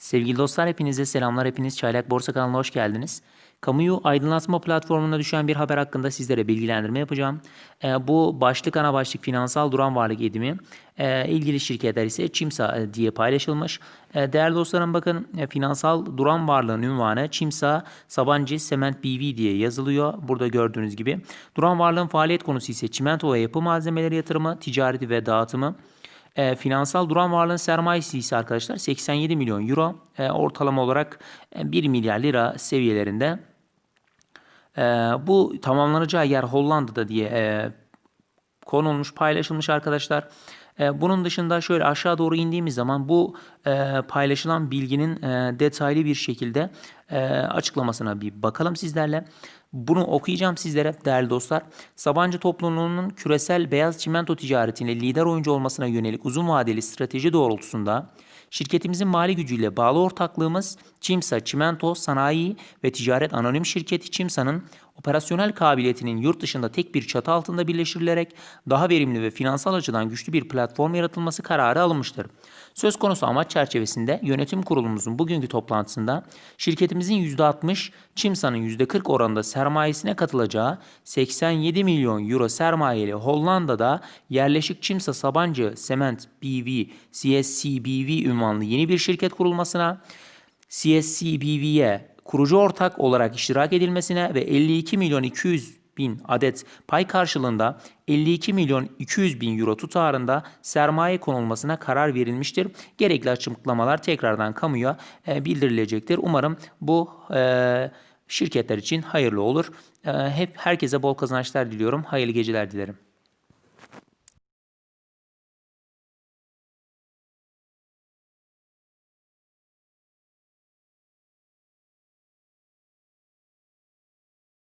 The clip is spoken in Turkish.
Sevgili dostlar hepinize selamlar. Hepiniz Çaylak Borsa kanalına hoş geldiniz. Kamuyu aydınlatma platformuna düşen bir haber hakkında sizlere bilgilendirme yapacağım. Ee, bu başlık ana başlık finansal duran varlık edimi. Ee, ilgili şirketler ise Çimsa e, diye paylaşılmış. Ee, değerli dostlarım bakın e, finansal duran varlığın ünvanı Çimsa Sabancı Sement BV diye yazılıyor. Burada gördüğünüz gibi. Duran varlığın faaliyet konusu ise çimento ve yapı malzemeleri yatırımı, ticareti ve dağıtımı. E, finansal duran varlığın sermayesi ise arkadaşlar 87 milyon euro e, ortalama olarak e, 1 milyar lira seviyelerinde. E, bu tamamlanacağı yer Hollanda'da diye e, konulmuş, paylaşılmış arkadaşlar. E, bunun dışında şöyle aşağı doğru indiğimiz zaman bu e, paylaşılan bilginin e, detaylı bir şekilde e, açıklamasına bir bakalım sizlerle. Bunu okuyacağım sizlere değerli dostlar. Sabancı topluluğunun küresel beyaz çimento ticaretinde lider oyuncu olmasına yönelik uzun vadeli strateji doğrultusunda şirketimizin mali gücüyle bağlı ortaklığımız Çimsa Çimento Sanayi ve Ticaret Anonim Şirketi Çimsa'nın operasyonel kabiliyetinin yurt dışında tek bir çatı altında birleştirilerek daha verimli ve finansal açıdan güçlü bir platform yaratılması kararı alınmıştır. Söz konusu amaç çerçevesinde yönetim kurulumuzun bugünkü toplantısında şirketimizin %60, Çimsa'nın %40 oranında sermayesine katılacağı 87 milyon euro sermayeli Hollanda'da yerleşik Çimsa Sabancı Sement BV, CSCBV ünvanlı yeni bir şirket kurulmasına, CSCBV'ye kurucu ortak olarak iştirak edilmesine ve 52 milyon 200 bin adet pay karşılığında 52 milyon 200 bin euro tutarında sermaye konulmasına karar verilmiştir. Gerekli açıklamalar tekrardan kamuya e, bildirilecektir. Umarım bu e, şirketler için hayırlı olur. E, hep herkese bol kazançlar diliyorum. Hayırlı geceler dilerim.